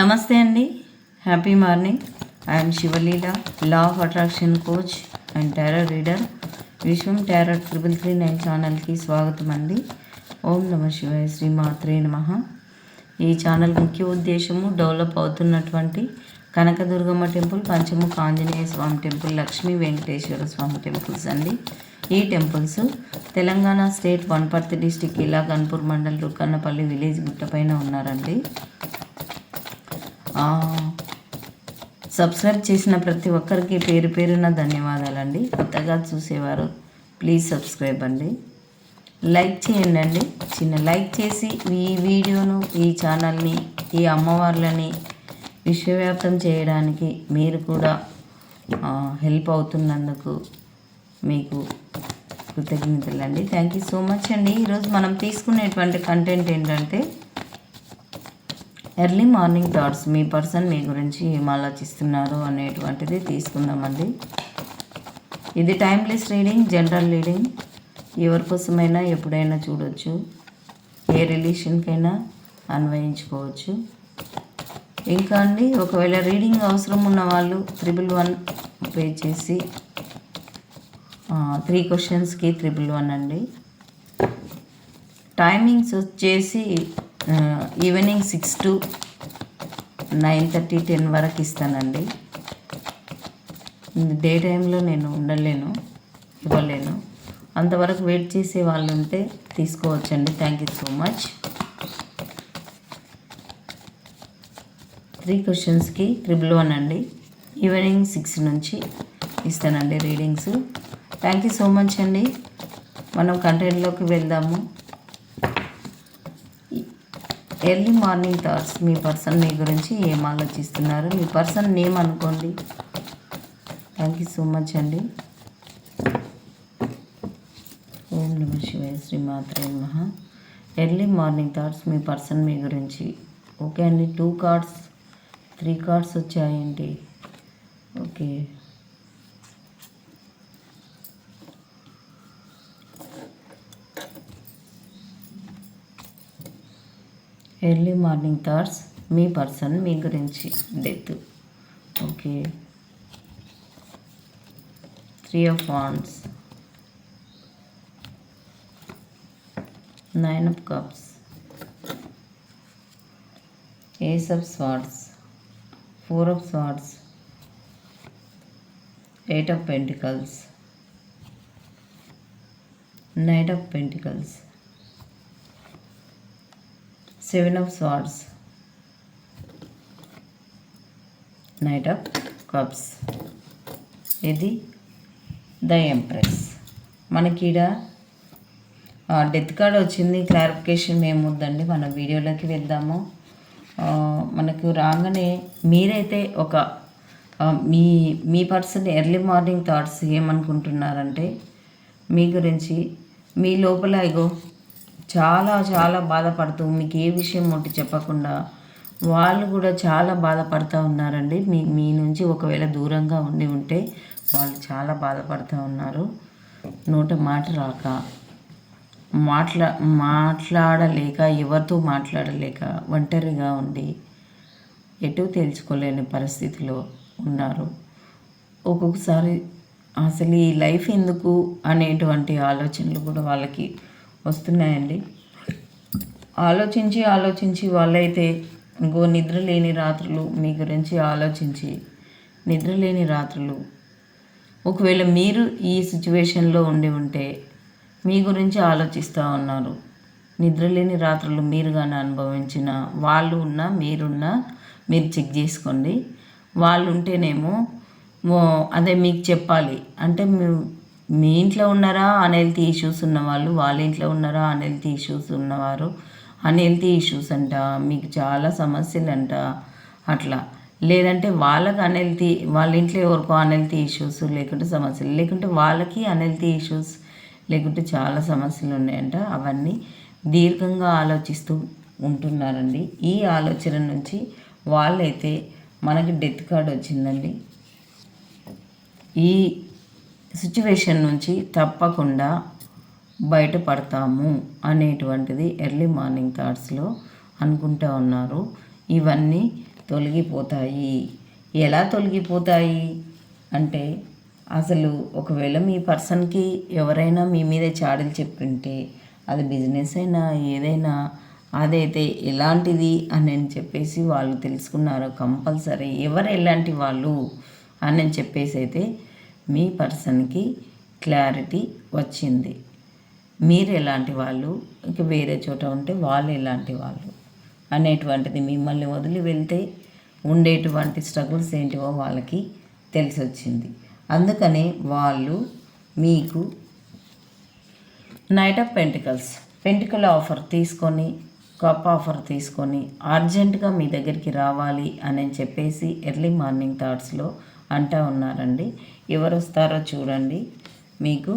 నమస్తే అండి. Happy morning I'm Sivaleela law of attraction coach and tarot reader Vishwam tarot triple three nine ఛానల్కి స్వాగతం అండి. ఓం నమ శివాయ శ్రీ మాత్రే నమ. ఈ ఛానల్ ముఖ్య ఉద్దేశము డెవలప్ అవుతున్నటువంటి Kanakadurgamma temple Panchamukha Anjaneya Swamy temple Lakshmi Venkateswara Swamy temples అండి. ఈ temples Telangana state Wanaparthy district ఇలా గన్పూర్ మండల్ రుక్కన్నపల్లి విలేజ్ గుట్టపైన ఉన్నారండి. సబ్స్క్రైబ్ చేసిన ప్రతి ఒక్కరికి పేరు పేరున ధన్యవాదాలండి. కొత్తగా చూసేవారు ప్లీజ్ సబ్స్క్రైబ్ అండి. లైక్ చేయండి అండి. చిన్న లైక్ చేసి ఈ వీడియోను ఈ ఛానల్ని ఈ అమ్మవార్లని విశ్వవ్యాప్తం చేయడానికి మీరు కూడా హెల్ప్ అవుతున్నందుకు మీకు కృతజ్ఞతలు అండి థ్యాంక్ యూ సో మచ్ అండి. ఈరోజు మనం తీసుకునేటువంటి కంటెంట్ ఏంటంటే ఎర్లీ మార్నింగ్ థాట్స్. మీ పర్సన్ మీ గురించి ఏం ఆలోచిస్తున్నారు అనేటువంటిది తీసుకుందామండి. ఇది టైమ్లెస్ రీడింగ్ జనరల్ రీడింగ్. ఎవరి కోసమైనా ఎప్పుడైనా చూడొచ్చు. ఏ రిలేషన్కైనా అన్వయించుకోవచ్చు. ఇంకా అండి ఒకవేళ రీడింగ్ అవసరం ఉన్న వాళ్ళు త్రిబుల్ వన్ పే చేసి త్రీ క్వశ్చన్స్కి త్రిబుల్ వన్ అండి. టైమింగ్స్ వచ్చేసి evening six to nine thirty ten వరకు ఇస్తానండి. డే టైంలో నేను ఉండలేను ఇవ్వలేను. అంతవరకు వెయిట్ చేసే వాళ్ళు ఉంటే తీసుకోవచ్చండి. Thank you so much three క్వశ్చన్స్కి ట్రిపుల్ వన్ అండి. ఈవినింగ్ సిక్స్ నుంచి ఇస్తానండి readings thank you so much అండి. మనం కంటెంట్లోకి వెళ్దాము. Early morning thoughts. మీ పర్సన్ మీ గురించి ఏం ఆలోచిస్తున్నారు? మీ పర్సన్ నేమ్ అనుకోండి. థ్యాంక్ యూ సో మచ్ అండి. ఓం నమ శివాయ శ్రీ మాత్రే నమ. ఎర్లీ మార్నింగ్ థాట్స్ మీ పర్సన్ మీ గురించి. ఓకే అండి. టూ కార్డ్స్ త్రీ కార్డ్స్ వచ్చాయండి. ఓకే. ఎర్లీ మార్నింగ్ థాట్స్ మీ పర్సన్ మీ గురించి death okay. Three of wands. Nine of cups. Ace of swords. Four of swords. Eight of pentacles. Knight of pentacles. Seven of swords. Knight of cups. ఇది the empress. మనకి death card వచ్చింది. Clarification ఏముందండి మన వీడియోలోకి వెళ్దాము. మనకు రాగానే మీరైతే ఒక మీ మీ పర్సన్ ఎర్లీ మార్నింగ్ థాట్స్ ఏమనుకుంటున్నారంటే మీ గురించి మీ లోపల ఇగో చాలా చాలా బాధపడుతూ మీకు ఏ విషయం ఒకటి చెప్పకుండా వాళ్ళు కూడా చాలా బాధపడుతూ ఉన్నారండి. మీ మీ నుంచి ఒకవేళ దూరంగా ఉండి ఉంటే వాళ్ళు చాలా బాధపడుతూ ఉన్నారు. నోట మాట రాక మాట్లా మాట్లాడలేక ఎవరితో మాట్లాడలేక ఒంటరిగా ఉండి ఎటు తెలుసుకోలేని పరిస్థితిలో ఉన్నారు. ఒక్కొక్కసారి అసలు ఈ లైఫ్ ఎందుకు అనేటువంటి ఆలోచనలు కూడా వాళ్ళకి వస్తున్నాయండి. ఆలోచించి ఆలోచించి వాళ్ళైతే ఇంకో నిద్ర లేని రాత్రులు మీ గురించి ఆలోచించి నిద్ర లేని రాత్రులు. ఒకవేళ మీరు ఈ సిచ్యువేషన్లో ఉండి ఉంటే మీ గురించి ఆలోచిస్తూ ఉన్నారు. నిద్రలేని రాత్రులు మీరు కానీ అనుభవించిన వాళ్ళు ఉన్నా మీరున్నా మీరు చెక్ చేసుకోండి. వాళ్ళు ఉంటేనేమో అదే మీకు చెప్పాలి. అంటే మీ- ఇంట్లో ఉన్నారా? అన్హెల్తీ ఇష్యూస్ ఉన్నవాళ్ళు వాళ్ళ ఇంట్లో ఉన్నారా? అన్హెల్తీ ఇష్యూస్ ఉన్నవారు? అన్హెల్తీ ఇష్యూస్ అంట మీకు చాలా సమస్యలు అంట అట్లా. లేదంటే వాళ్ళకి అన్హెల్తీ వాళ్ళ ఇంట్లో ఎవరికో అన్హెల్తీ ఇష్యూస్ లేకుంటే సమస్యలు లేకుంటే వాళ్ళకి అన్హెల్తీ ఇష్యూస్ లేకుంటే చాలా సమస్యలు ఉన్నాయంట. అవన్నీ దీర్ఘంగా ఆలోచిస్తూ ఉంటున్నారండి. ఈ ఆలోచన నుంచి వాళ్ళైతే మనకి డెత్ కార్డ్ వచ్చిందండి. ఈ సిచ్యువేషన్ నుంచి తప్పకుండా బయటపడతాము అనేటువంటిది ఎర్లీ మార్నింగ్ థాట్స్లో అనుకుంటూ ఉన్నారు. ఇవన్నీ తొలగిపోతాయి. ఎలా తొలగిపోతాయి? అంటే అసలు ఒకవేళ మీ పర్సన్కి ఎవరైనా మీ మీద చాడీలు చెప్పింటే అది బిజినెస్ అయినా ఏదైనా అదైతే ఎలాంటిది అని చెప్పేసి వాళ్ళు తెలుసుకున్నారు కంపల్సరీ ఎవరు ఎలాంటి వాళ్ళు అని చెప్పేసి అయితే మీ పర్సన్కి క్లారిటీ వచ్చింది. మీరు ఎలాంటి వాళ్ళు? ఇంక వేరే చోట ఉంటే వాళ్ళు ఎలాంటి వాళ్ళు? అనేటువంటిది మిమ్మల్ని వదిలి వెళ్తే ఉండేటువంటి స్ట్రగుల్స్ ఏంటివో వాళ్ళకి తెలిసి వచ్చింది అందుకనే వాళ్ళు మీకు knight of pentacles pentacle offer తీసుకొని కప్ ఆఫర్ తీసుకొని అర్జెంటుగా మీ దగ్గరికి రావాలి అని చెప్పేసి ఎర్లీ మార్నింగ్ థాట్స్లో అంటూ ఉన్నారండి. ఎవరు వస్తారో చూడండి. మీకు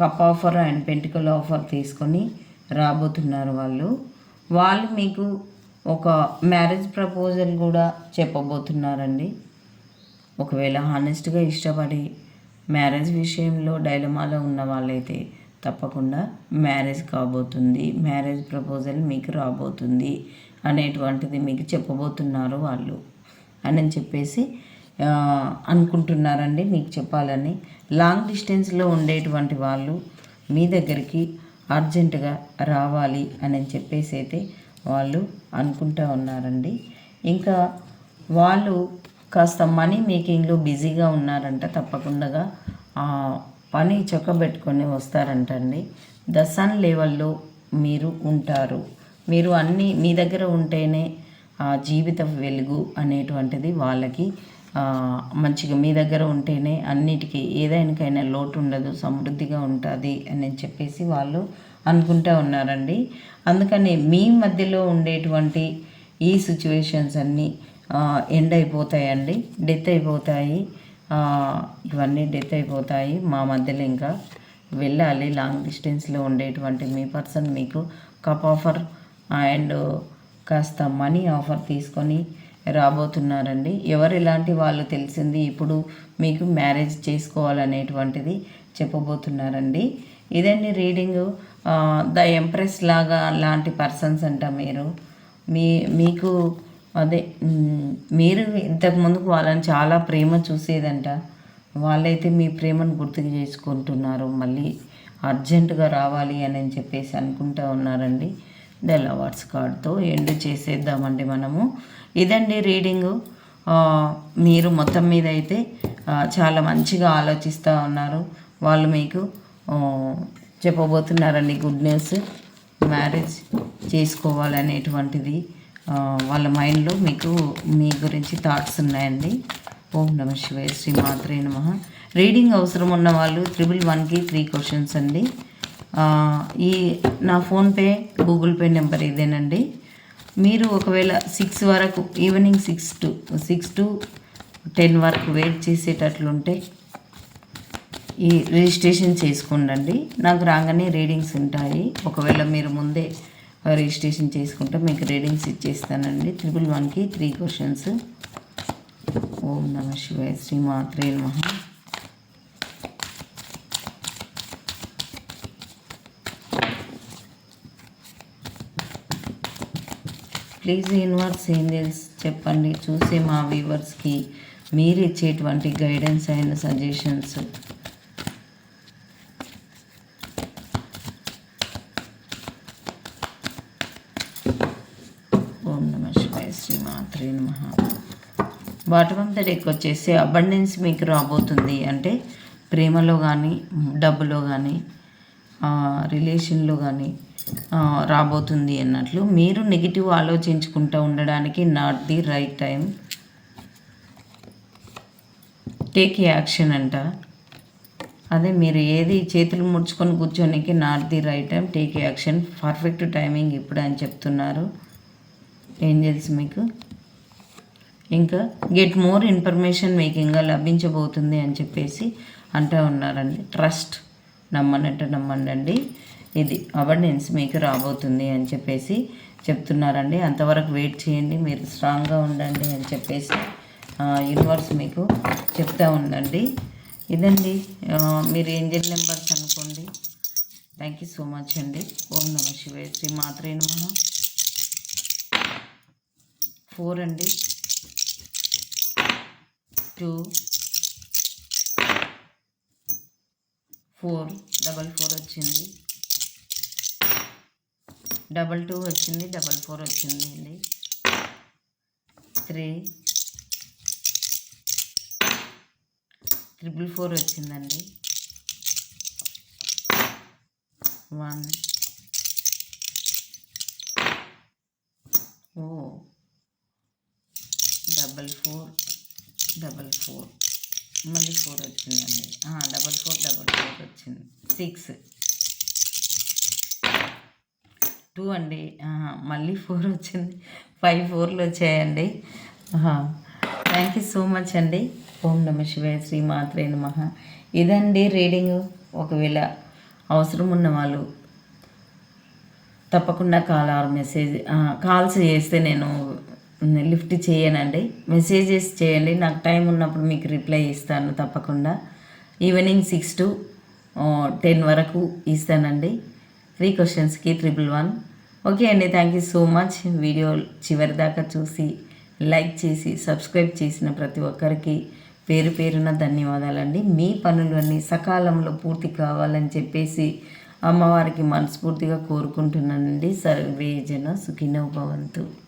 cup offer and pentacle offer తీసుకొని రాబోతున్నారు వాళ్ళు. వాళ్ళు మీకు ఒక మ్యారేజ్ ప్రపోజల్ కూడా చెప్పబోతున్నారండి. ఒకవేళ హానెస్ట్గా ఇష్టపడి మ్యారేజ్ విషయంలో డైలమాలో ఉన్న వాళ్ళైతే తప్పకుండా మ్యారేజ్ కాబోతుంది మ్యారేజ్ ప్రపోజల్ మీకు రాబోతుంది అనేటువంటిది మీకు చెప్పబోతున్నారు వాళ్ళు. అని చెప్పేసి అనుకుంటున్నారండి మీకు చెప్పాలని. లాంగ్ డిస్టెన్స్లో ఉండేటువంటి వాళ్ళు మీ దగ్గరికి అర్జెంటుగా రావాలి అని చెప్పేసి అయితే వాళ్ళు అనుకుంటూ ఉన్నారండి. ఇంకా వాళ్ళు కాస్త మనీ మేకింగ్లో బిజీగా ఉన్నారంట తప్పకుండా పని చొక్కబెట్టుకొని వస్తారంటండి. ద సన్ లెవెల్లో మీరు ఉంటారు. మీరు అన్నీ మీ దగ్గర ఉంటేనే ఆ జీవిత వెలుగు అనేటువంటిది వాళ్ళకి మంచిగా మీ దగ్గర ఉంటేనే అన్నిటికీ ఏదైనాకైనా లోటు ఉండదు సమృద్ధిగా ఉంటుంది అని చెప్పేసి వాళ్ళు అనుకుంటూ ఉన్నారండి. అందుకని మీ మధ్యలో ఉండేటువంటి ఈ సిచ్యువేషన్స్ అన్నీ ఎండ్ అయిపోతాయండి డెత్ అయిపోతాయి. ఇవన్నీ డెత్ అయిపోతాయి మా మధ్యలో ఇంకా. వెళ్ళాలి లాంగ్ డిస్టెన్స్లో ఉండేటువంటి మీ పర్సన్ మీకు కప్ ఆఫర్ అండ్ కాస్త మనీ ఆఫర్ తీసుకొని రాబోతున్నారండి. ఎవరు ఇలాంటి వాళ్ళు తెలిసింది ఇప్పుడు మీకు మ్యారేజ్ చేసుకోవాలనేటువంటిది చెప్పబోతున్నారండి. ఇదండి రీడింగ్. ద ఎంప్రెస్ లాగా లాంటి పర్సన్స్ అంట మీరు. మీ మీకు అదే మీరు ఇంతకు ముందుకు వాళ్ళని చాలా ప్రేమ చూసేదంట. వాళ్ళైతే మీ ప్రేమను గుర్తుకు చేసుకుంటున్నారు. మళ్ళీ అర్జెంటుగా రావాలి అని చెప్పేసి అనుకుంటూ ఉన్నారండి. ద కార్డ్తో ఎండ్ చేసేద్దామండి మనము. ఇదండి రీడింగు. మీరు మొత్తం మీద అయితే చాలా మంచిగా ఆలోచిస్తూ ఉన్నారు వాళ్ళు మీకు. చెప్పబోతున్నారండి గుడ్ న్యూస్. మ్యారేజ్ చేసుకోవాలనేటువంటిది వాళ్ళ మైండ్లో మీకు మీ గురించి థాట్స్ ఉన్నాయండి. ఓం నమ శివాయ శ్రీ మాత్రే నమ. రీడింగ్ అవసరం ఉన్న వాళ్ళు త్రిబుల్ వన్కి త్రీ క్వశ్చన్స్ అండి. ఈ నా ఫోన్పే గూగుల్ పే నెంబర్ ఇదేనండి. మీరు ఒకవేళ సిక్స్ వరకు evening six to six to ten వరకు వెయిట్ చేసేటట్లుంటే ఈ రిజిస్ట్రేషన్ చేసుకోండి నాకు రాగానే రీడింగ్స్ ఉంటాయి. ఒకవేళ మీరు ముందే రిజిస్ట్రేషన్ చేసుకుంటే మీకు రీడింగ్స్ ఇచ్చేస్తానండి. త్రిబుల్ వన్కి త్రీ క్వశ్చన్స్ ఓం నమ శివాయ శ్రీమాత్రే నమ. ప్లీజ్ యూనివర్స్ ఏంజల్స్ చెప్పండి. చూసే మా వ్యూవర్స్కి మీరు ఇచ్చేటువంటి గైడెన్స్ అయిన సజెషన్స్ ఓం నమ శివాయ శ్రీ మాత్రే నమ. బాటమ్ ఆఫ్ ద డెక్ వచ్చేసి అబండెన్స్ మీకు రాబోతుంది. అంటే ప్రేమలో కానీ డబ్బులో కానీ రిలేషన్లో కానీ రాబోతుంది అన్నట్లు. మీరు నెగిటివ్ ఆలోచించుకుంటూ ఉండడానికి not the right time. Take action అంట. అదే మీరు ఏది చేతులు ముడుచుకొని కూర్చోనికి not the right time take action. Perfect timing ఇప్పుడు అని చెప్తున్నారు. ఏం తెలుసు మీకు? ఇంకా గెట్ మోర్ ఇన్ఫర్మేషన్ మీకు ఇంకా లభించబోతుంది అని చెప్పేసి అంటూ ఉన్నారండి. ట్రస్ట్ నమ్మనంటే నమ్మండి ఇది అబండెన్స్ మీకు రాబోతుంది అని చెప్పేసి చెప్తున్నారండి. అంతవరకు వెయిట్ చేయండి మీరు స్ట్రాంగ్గా ఉండండి అని చెప్పేసి యూనివర్స్ మీకు చెప్తా ఉందండి. ఇదండి మీరు ఏంజల్ నెంబర్స్ అనుకోండి. థ్యాంక్ యూ సో మచ్ అండి. ఓం నమ శివే శ్రీ మాత్రే నమ. ఫోర్ అండి. టూ. ఫోర్. డబల్ ఫోర్ వచ్చింది. డబల్ టూ వచ్చింది డబల్ ఫోర్ వచ్చింది అండి త్రీ ట్రిపుల్ ఫోర్ వచ్చిందండి. One O double four double four మళ్ళీ ఫోర్ వచ్చిందండి. డబల్ ఫోర్ డబల్ ఫోర్ వచ్చింది. సిక్స్. టూ అండి. మళ్ళీ ఫోర్ వచ్చింది. ఫైవ్ ఫోర్లు వచ్చాయండి. థ్యాంక్ యూ సో మచ్ అండి. ఓం నమ శివాయ శ్రీ మాత్రే నమ. ఇదండి రీడింగ్. ఒకవేళ అవసరం ఉన్న వాళ్ళు తప్పకుండా కాల్ ఆర్ మెసేజ్ కాల్స్ చేస్తే నేను లిఫ్ట్ చేయనండి. మెసేజెస్ చేయండి. నాకు టైం ఉన్నప్పుడు మీకు రిప్లై ఇస్తాను తప్పకుండా. ఈవినింగ్ సిక్స్ టు టెన్ వరకు ఇస్తానండి. త్రీ క్వశ్చన్స్కి ట్రిపుల్ వన్. ఓకే అండి thank you so much. Video చివరి దాకా చూసి లైక్ చేసి సబ్స్క్రైబ్ చేసిన ప్రతి ఒక్కరికి పేరు పేరున ధన్యవాదాలండి. మీ పనులన్నీ సకాలంలో పూర్తి కావాలని చెప్పేసి అమ్మవారికి మనస్ఫూర్తిగా కోరుకుంటున్నానండి. సర్వే జన సుఖినో భవంతు.